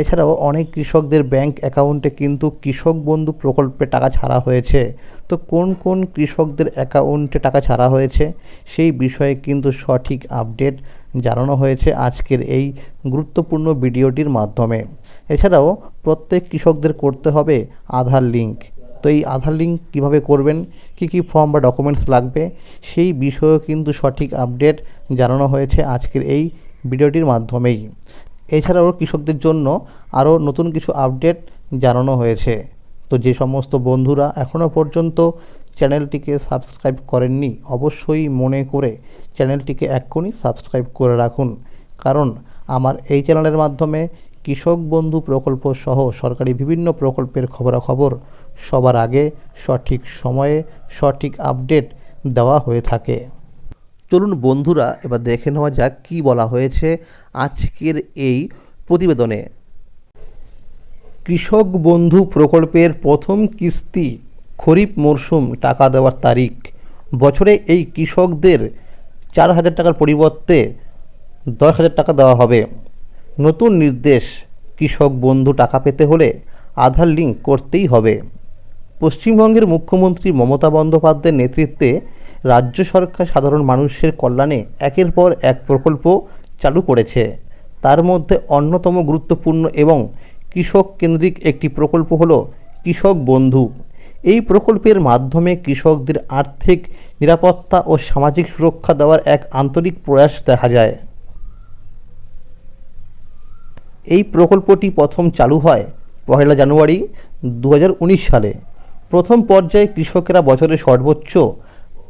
এছাড়াও অনেক কৃষকদের ব্যাংক অ্যাকাউন্টে কিন্তু কৃষক বন্ধু প্রকল্পে টাকা ছাড়া হয়েছে। তো কোন কোন কৃষকদের অ্যাকাউন্টে টাকা ছাড়া হয়েছে, সেই বিষয়ে কিন্তু সঠিক আপডেট জানানো হয়েছে আজকের এই গুরুত্বপূর্ণ ভিডিওটির মাধ্যমে। এছাড়াও প্রত্যেক কৃষকদের করতে হবে আধার লিঙ্ক। তো এই আধার লিঙ্ক কীভাবে করবেন, কী কী ফর্ম বা ডকুমেন্টস লাগবে, সেই বিষয়েও কিন্তু সঠিক আপডেট জানানো হয়েছে আজকের এই ভিডিওটির মাধ্যমেই। এছাড়াও কৃষকদের জন্য আরও নতুন কিছু আপডেট জানানো হয়েছে। তো যে সমস্ত বন্ধুরা এখনও পর্যন্ত চ্যানেলটিকে সাবস্ক্রাইব করেননি, অবশ্যই মনে করে চ্যানেলটিকে এক্ষুনি সাবস্ক্রাইব করে রাখুন। কারণ আমার এই চ্যানেলের মাধ্যমে কৃষক বন্ধু প্রকল্প সহ সরকারি বিভিন্ন প্রকল্পের খবরাখবর সবার আগে সঠিক সময়ে সঠিক আপডেট দেওয়া হয়ে থাকে। চলুন বন্ধুরা, এবার দেখে নেওয়া যাক কী বলা হয়েছে আজকের এই প্রতিবেদনে। কৃষক বন্ধু প্রকল্পের প্রথম কিস্তি, খরিফ মরশুম টাকা দেওয়ার তারিখ। বছরে এই কৃষকদের চার হাজার টাকার পরিবর্তে দশ হাজার টাকা দেওয়া হবে। নতুন নির্দেশ, কৃষক বন্ধু টাকা পেতে হলে আধার লিঙ্ক করতেই হবে। পশ্চিমবঙ্গের মুখ্যমন্ত্রী মমতা বন্দ্যোপাধ্যায়ের নেতৃত্বে রাজ্য সরকার সাধারণ মানুষের কল্যাণে একের পর এক প্রকল্প চালু করেছে। তার মধ্যে অন্যতম গুরুত্বপূর্ণ এবং কৃষক কেন্দ্রিক একটি প্রকল্প হল কৃষক বন্ধু। এই প্রকল্পের মাধ্যমে কৃষকদের আর্থিক নিরাপত্তা ও সামাজিক সুরক্ষা দেওয়ার এক আন্তরিক প্রয়াস দেখা যায়। এই প্রকল্পটি প্রথম চালু হয় পহেলা জানুয়ারি দু হাজার উনিশ সালে। প্রথম পর্যায়ে কৃষকেরা বছরে সর্বোচ্চ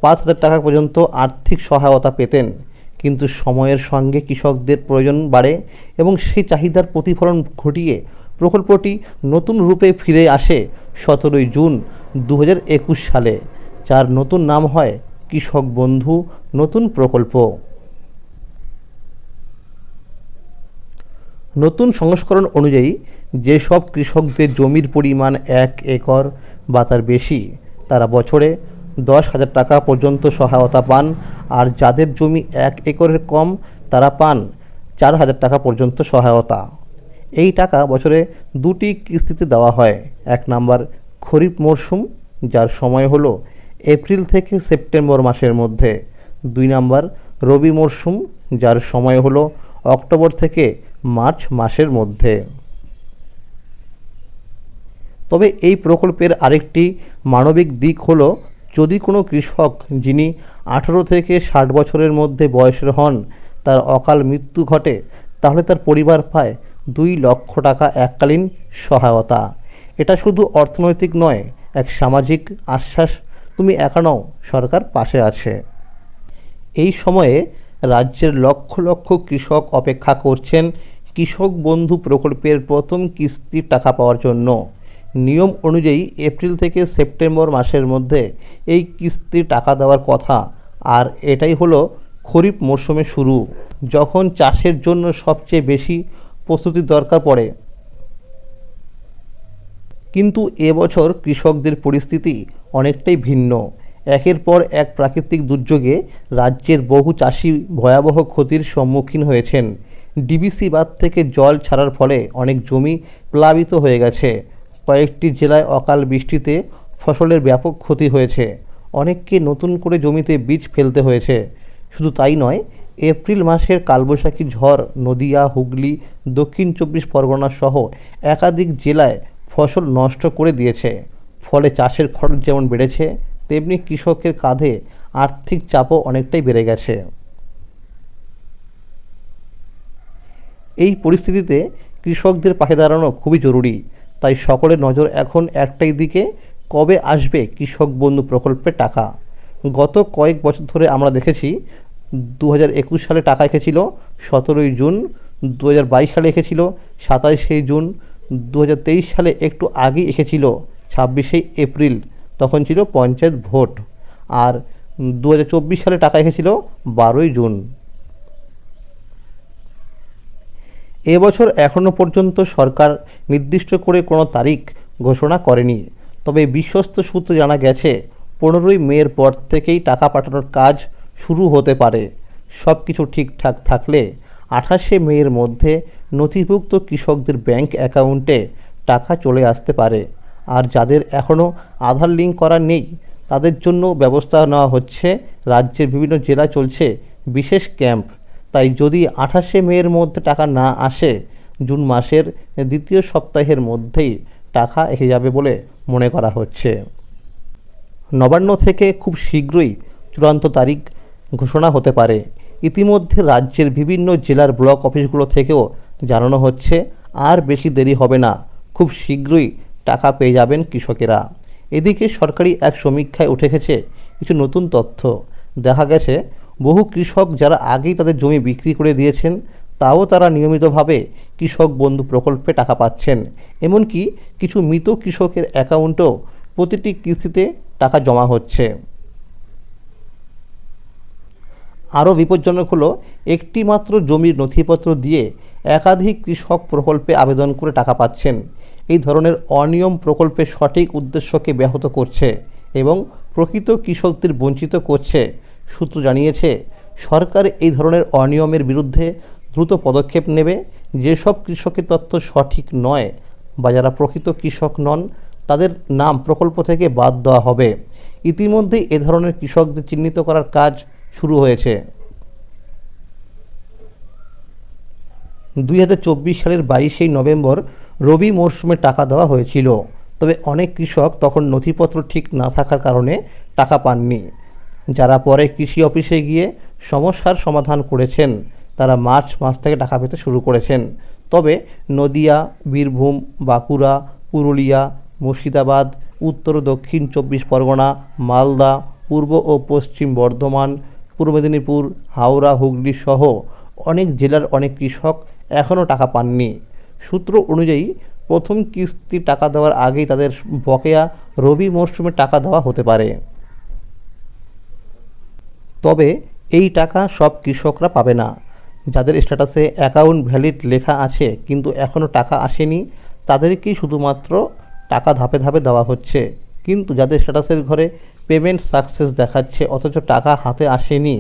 পাঁচ হাজার টাকা পর্যন্ত আর্থিক সহায়তা পেতেন। কিন্তু সময়ের সঙ্গে কৃষকদের প্রয়োজন বাড়ে এবং সেই চাহিদার প্রতিফলন ঘটিয়ে প্রকল্পটি নতুন রূপে ফিরে আসে সতেরোই জুন দু হাজার একুশ সালে, যার নতুন নাম হয় কৃষক বন্ধু নতুন প্রকল্প। নতুন সংস্করণ অনুযায়ী যেসব কৃষকদের জমির পরিমাণ এক একর বা তার বেশি, তারা বছরে দশ হাজার টাকা পর্যন্ত সহায়তা পান। আর যাদের জমি এক একরের কম, তারা পান চার হাজার টাকা পর্যন্ত সহায়তা। এই টাকা বছরে দুটি কিস্তিতে দেওয়া হয়। এক নাম্বার, খরিফ মরশুম যার সময় হলো এপ্রিল থেকে সেপ্টেম্বর মাসের মধ্যে। দুই নাম্বার, রবি মরশুম যার সময় হলো অক্টোবর থেকে মার্চ মাসের মধ্যে। তবে এই প্রকল্পের আরেকটি মানবিক দিক হলো যদি কোনো কৃষক যিনি আঠেরো থেকে ষাট বছরের মধ্যে বয়সের হন, তার অকাল মৃত্যু ঘটে, তাহলে তার পরিবার পায় দুই লক্ষ টাকা এককালীন সহায়তা। এটা শুধু অর্থনৈতিক নয়, এক সামাজিক আশ্বাস তুমি একা নও সরকার পাশে আছে। এই সময়ে রাজ্যের লক্ষ লক্ষ কৃষক অপেক্ষা করছেন কৃষক বন্ধু প্রকল্পের প্রথম কিস্তির টাকা পাওয়ার জন্য। নিয়ম অনুযায়ী এপ্রিল থেকে সেপ্টেম্বর মাসের মধ্যে এই কিস্তি টাকা দেওয়ার কথা। আর এটাই হলো খরিফ মরশুমে শুরু, যখন চাষের জন্য সবচেয়ে বেশি প্রস্তুতির দরকার পড়ে। কিন্তু এবছর কৃষকদের পরিস্থিতি অনেকটাই ভিন্ন। একের পর এক প্রাকৃতিক দুর্যোগে রাজ্যের বহু চাষি ভয়াবহ ক্ষতির সম্মুখীন হয়েছেন। ডিবিসি বাঁধ থেকে জল ছাড়ার ফলে অনেক জমি প্লাবিত হয়ে গেছে। কয়েকটি জেলায় অকাল বৃষ্টিতে ফসলের ব্যাপক ক্ষতি হয়েছে। অনেককে নতুন করে জমিতে বীজ ফেলতে হয়েছে। শুধু তাই নয়, এপ্রিল মাসের কালবৈশাখী ঝড় নদিয়া, হুগলি, দক্ষিণ চব্বিশ পরগনা সহ একাধিক জেলায় ফসল নষ্ট করে দিয়েছে। ফলে চাষের খরচ যেমন বেড়েছে, তেমনি কৃষকের কাঁধে আর্থিক চাপও অনেকটাই বেড়ে গেছে। এই পরিস্থিতিতে কৃষকদের পাশে দাঁড়ানো খুবই জরুরি। তাই সকলের নজর এখন একটাই দিকে, কবে আসবে কৃষক বন্ধু প্রকল্পের টাকা? গত কয়েক বছর ধরে আমরা দেখেছি দু হাজার একুশ সালে টাকা এসেছিল সতেরোই জুন দু হাজার বাইশ সালে এসেছিল সাতাইশে জুন দু হাজার তেইশ সালে একটু আগেই এসেছিল ছাব্বিশে এপ্রিল, তখন ছিল পঞ্চায়েত ভোট। আর দু হাজার চব্বিশ সালে টাকা এসেছিল বারোই জুন। এবছর এখনও পর্যন্ত সরকার নির্দিষ্ট করে কোনো তারিখ ঘোষণা করেনি। তবে বিশ্বস্ত সূত্রে জানা গেছে, পনেরোই মের পর থেকেই টাকা পাঠানোর কাজ শুরু হতে পারে। সব কিছু ঠিকঠাক থাকলে আঠাশে মের মধ্যে নথিভুক্ত কৃষকদের ব্যাংক অ্যাকাউন্টে টাকা চলে আসতে পারে। আর যাদের এখনও আধার লিঙ্ক করা নেই, তাদের জন্য ব্যবস্থা নেওয়া হচ্ছে। রাজ্যের বিভিন্ন জেলা চলছে বিশেষ ক্যাম্প। তাই যদি আঠাশে মের মধ্যে টাকা না আসে, জুন মাসের দ্বিতীয় সপ্তাহের মধ্যেই টাকা এসে যাবে বলে মনে করা হচ্ছে। নবান্ন থেকে খুব শীঘ্রই চূড়ান্ত তারিখ ঘোষণা হতে পারে। ইতিমধ্যে রাজ্যের বিভিন্ন জেলার ব্লক অফিসগুলো থেকেও জানানো হচ্ছে, আর বেশি দেরি হবে না। খুব শীঘ্রই টাকা পেয়ে যাবেন কৃষকেরা। এদিকে সরকারি এক সমীক্ষায় উঠে গেছে কিছু নতুন তথ্য। দেখা গেছে বহু কৃষক যারা আগেই তাদের জমি বিক্রি করে দিয়েছেন, তাও তারা নিয়মিতভাবে কৃষক বন্ধু প্রকল্পে টাকা পাচ্ছেন। এমনকি কিছু মৃত কৃষকের অ্যাকাউন্টেও প্রতিটি কিস্তিতে টাকা জমা হচ্ছে। আরও বিপজ্জনক হলো একটি মাত্র জমির নথিপত্র দিয়ে একাধিক কৃষক প্রকল্পে আবেদন করে টাকা পাচ্ছেন। এই ধরনের অনিয়ম প্রকল্পের সঠিক উদ্দেশ্যকে ব্যাহত করছে এবং প্রকৃত কৃষকদের বঞ্চিত করছে। সূত্র জানিয়েছে, সরকার এই ধরনের অনিয়মের বিরুদ্ধে দ্রুত পদক্ষেপ নেবে। যেসব কৃষকের তথ্য সঠিক নয় বা যারা প্রকৃত কৃষক নন, তাদের নাম প্রকল্প থেকে বাদ দেওয়া হবে। ইতিমধ্যেই এ ধরনের কৃষকদের চিহ্নিত করার কাজ শুরু হয়েছে। দুই হাজার চব্বিশ সালের বাইশেই নভেম্বর রবি মরশুমে টাকা দেওয়া হয়েছিল। তবে অনেক কৃষক তখন নথিপত্র ঠিক না থাকার কারণে টাকা পাননি। যারা পরে কৃষি অফিসে গিয়ে সমস্যার সমাধান করেছেন, তারা মার্চ মাস থেকে টাকা পেতে শুরু করেছেন। তবে নদিয়া, বীরভূম, বাঁকুড়া, পুরুলিয়া, মুর্শিদাবাদ, উত্তর দক্ষিণ চব্বিশ পরগনা, মালদা, পূর্ব ও পশ্চিম বর্ধমান, পূর্ব মেদিনীপুর, হাওড়া, হুগলি সহ অনেক জেলার অনেক কৃষক এখনও টাকা পাননি। সূত্র অনুযায়ী প্রথম কিস্তি টাকা দেওয়ার আগেই তাদের বকেয়া রবি মরশুমে টাকা দেওয়া হতে পারে। তবে এই টাকা সব কৃষকরা পাবে না। যাদের স্ট্যাটাসে অ্যাকাউন্ট ভ্যালিড লেখা আছে কিন্তু এখনও টাকা আসেনি, তাদেরকেই শুধুমাত্র টাকা ধাপে ধাপে দেওয়া হচ্ছে। কিন্তু যাদের স্ট্যাটাসের ঘরে পেমেন্ট সাকসেস দেখাচ্ছে অথচ টাকা হাতে আসেনি,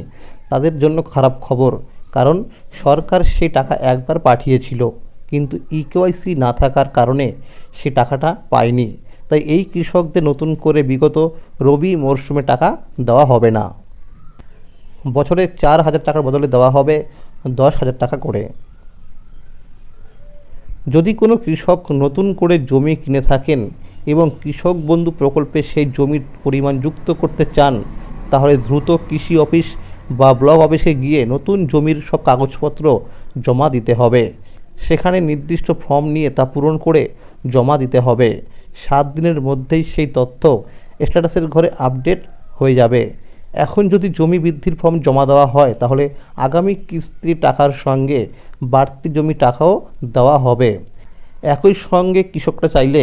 তাদের জন্য খারাপ খবর। কারণ সরকার সেই টাকা একবার পাঠিয়েছিল, কিন্তু ইকেওয়াইসি না থাকার কারণে সে টাকাটা পায়নি। তাই এই কৃষকদের নতুন করে বিগত রবি মরশুমে টাকা দেওয়া হবে না। বছরে চার হাজার টাকার বদলে দেওয়া হবে দশ হাজার টাকা করে। যদি কোনো কৃষক নতুন করে জমি কিনে থাকেন এবং কৃষক বন্ধু প্রকল্পে সেই জমির পরিমাণ যুক্ত করতে চান, তাহলে দ্রুত কৃষি অফিস বা ব্লক অফিসে গিয়ে নতুন জমির সব কাগজপত্র জমা দিতে হবে। সেখানে নির্দিষ্ট ফর্ম নিয়ে তা পূরণ করে জমা দিতে হবে। সাত দিনের মধ্যেই সেই তথ্য স্ট্যাটাসের ঘরে আপডেট হয়ে যাবে। এখন যদি জমি বৃদ্ধির ফর্ম জমা দেওয়া হয়, তাহলে আগামী কিস্তি টাকার সঙ্গে বাড়তি জমি টাকাও দেওয়া হবে। একই সঙ্গে কৃষকরা চাইলে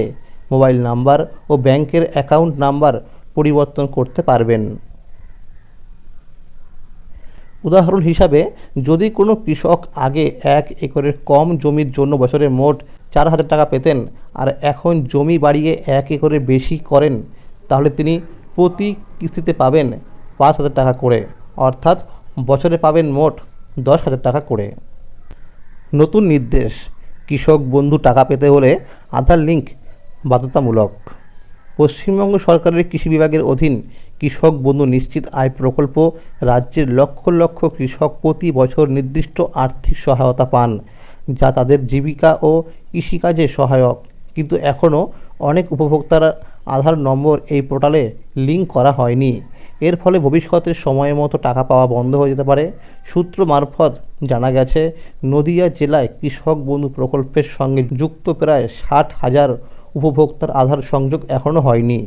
মোবাইল নাম্বার ও ব্যাংকের অ্যাকাউন্ট নাম্বার পরিবর্তন করতে পারবেন। উদাহরণ হিসাবে, যদি কোনো কৃষক আগে এক একরের কম জমির জন্য বছরে মোট চার হাজার টাকা পেতেন আর এখন জমি বাড়িয়ে এক একরের বেশি করেন, তাহলে তিনি প্রতি কিস্তিতে পাবেন পাঁচ হাজার টাকা করে। অর্থাৎ বছরে পাবেন মোট দশ হাজার টাকা করে। নতুন নির্দেশ, কৃষক বন্ধু টাকা পেতে হলে আধার লিঙ্ক বাধ্যতামূলক। পশ্চিমবঙ্গ সরকারের কৃষি বিভাগের অধীন কৃষক বন্ধু নিশ্চিত আয় প্রকল্প রাজ্যের লক্ষ লক্ষ কৃষক প্রতি বছর নির্দিষ্ট আর্থিক সহায়তা পান, যা তাদের জীবিকা ও কৃষিকাজে সহায়ক। কিন্তু এখনও অনেক উপভোক্তার আধার নম্বর এই পোর্টালে লিঙ্ক করা হয়নি। এর ফলে ভবিষ্যতে সময় মতো টাকা পাওয়া বন্ধ হয়ে যেতে পারে। সূত্র মারফত জানা গেছে, নদিয়া জেলায় কৃষক বন্ধু প্রকল্পের সঙ্গে যুক্ত প্রায় ষাট হাজার উপভোক্তার আধার সংযোগ এখনও হয়নি।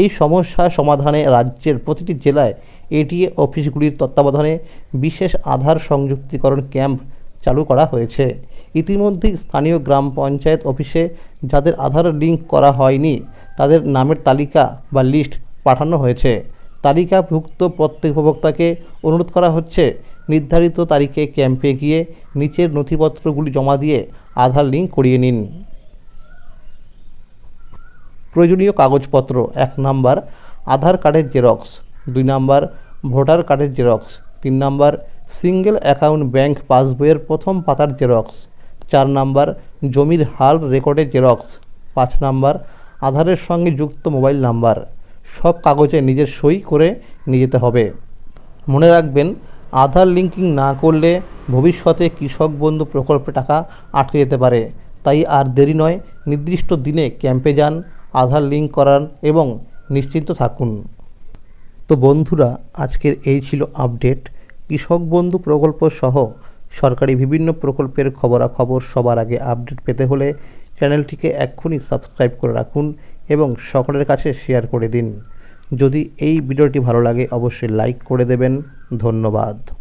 এই সমস্যা সমাধানে রাজ্যের প্রতিটি জেলায় এটিএ অফিসগুলির তত্ত্বাবধানে বিশেষ আধার সংযুক্তিকরণ ক্যাম্প চালু করা হয়েছে। ইতিমধ্যেই স্থানীয় গ্রাম পঞ্চায়েত অফিসে যাদের আধার লিঙ্ক করা হয়নি তাদের নামের তালিকা বা লিস্ট পাঠানো হয়েছে। তালিকাভুক্ত প্রত্যেক উপভোক্তাকে অনুরোধ করা হচ্ছে, নির্ধারিত তারিখে ক্যাম্পে গিয়ে নিচের নথিপত্রগুলি জমা দিয়ে আধার লিঙ্ক করিয়ে নিন। প্রয়োজনীয় কাগজপত্র, এক নাম্বার, আধার কার্ডের জেরক্স, দুই নাম্বার, ভোটার কার্ডের জেরক্স, তিন নাম্বার, সিঙ্গেল অ্যাকাউন্ট ব্যাংক পাসবইয়ের প্রথম পাতার জেরক্স, চার নাম্বার, জমির হাল রেকর্ডের জেরক্স, পাঁচ নাম্বার আধারের সঙ্গে যুক্ত মোবাইল নাম্বার। সব কাগজে নিজের সই করে নিয়ে যেতে হবে। মনে রাখবেন, আধার লিঙ্কিং না করলে ভবিষ্যতে কৃষক বন্ধু প্রকল্পে টাকা আটকে যেতে পারে। তাই আর দেরি নয়, নির্দিষ্ট দিনে ক্যাম্পে যান, আধার লিঙ্ক করান এবং নিশ্চিন্ত থাকুন। তো বন্ধুরা, আজকের এই ছিল আপডেট কৃষক বন্ধু প্রকল্প সহ সরকারি বিভিন্ন প্রকল্পের খবরাখবর সবার আগে আপডেট পেতে হলে চ্যানেলটিকে এক্ষুনি সাবস্ক্রাইব করে রাখুন এবং সকলের কাছে শেয়ার করে দিন। যদি এই ভিডিওটি ভালো লাগে, অবশ্যই লাইক করে দেবেন। ধন্যবাদ।